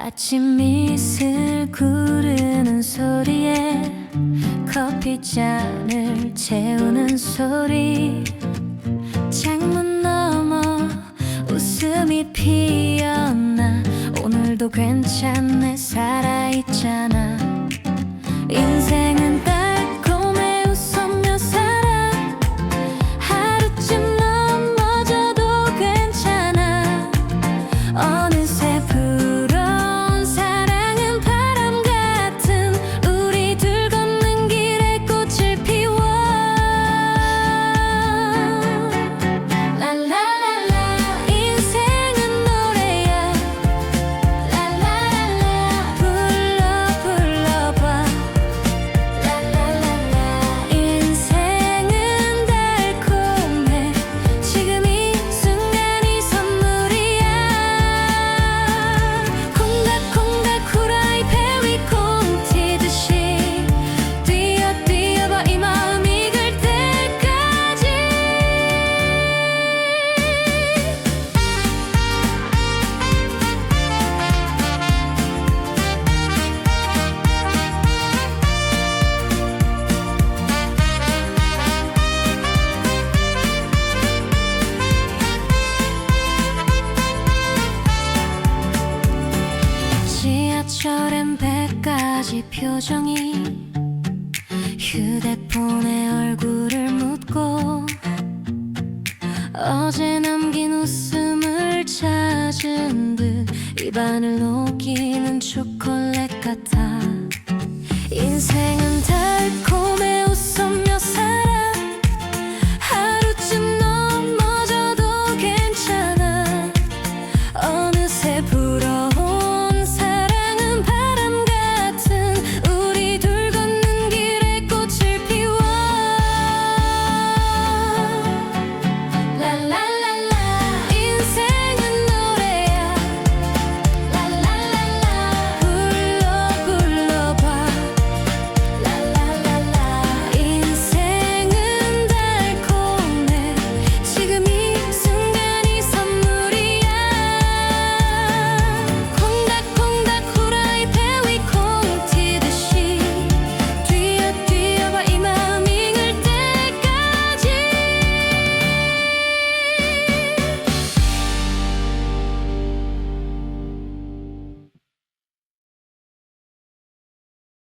아침 이슬 구르는 소리에 커피잔을 채우는 소리. 창문 너머 웃음이 피었나? 오늘도 괜찮네 살아있잖아. 인생은 달 1절엔 100가지 표정이 휴대폰에 얼굴을 묻고 어제 남긴 웃음을 찾은 듯 입안을 녹이는 초콜릿 같아. 인생은 다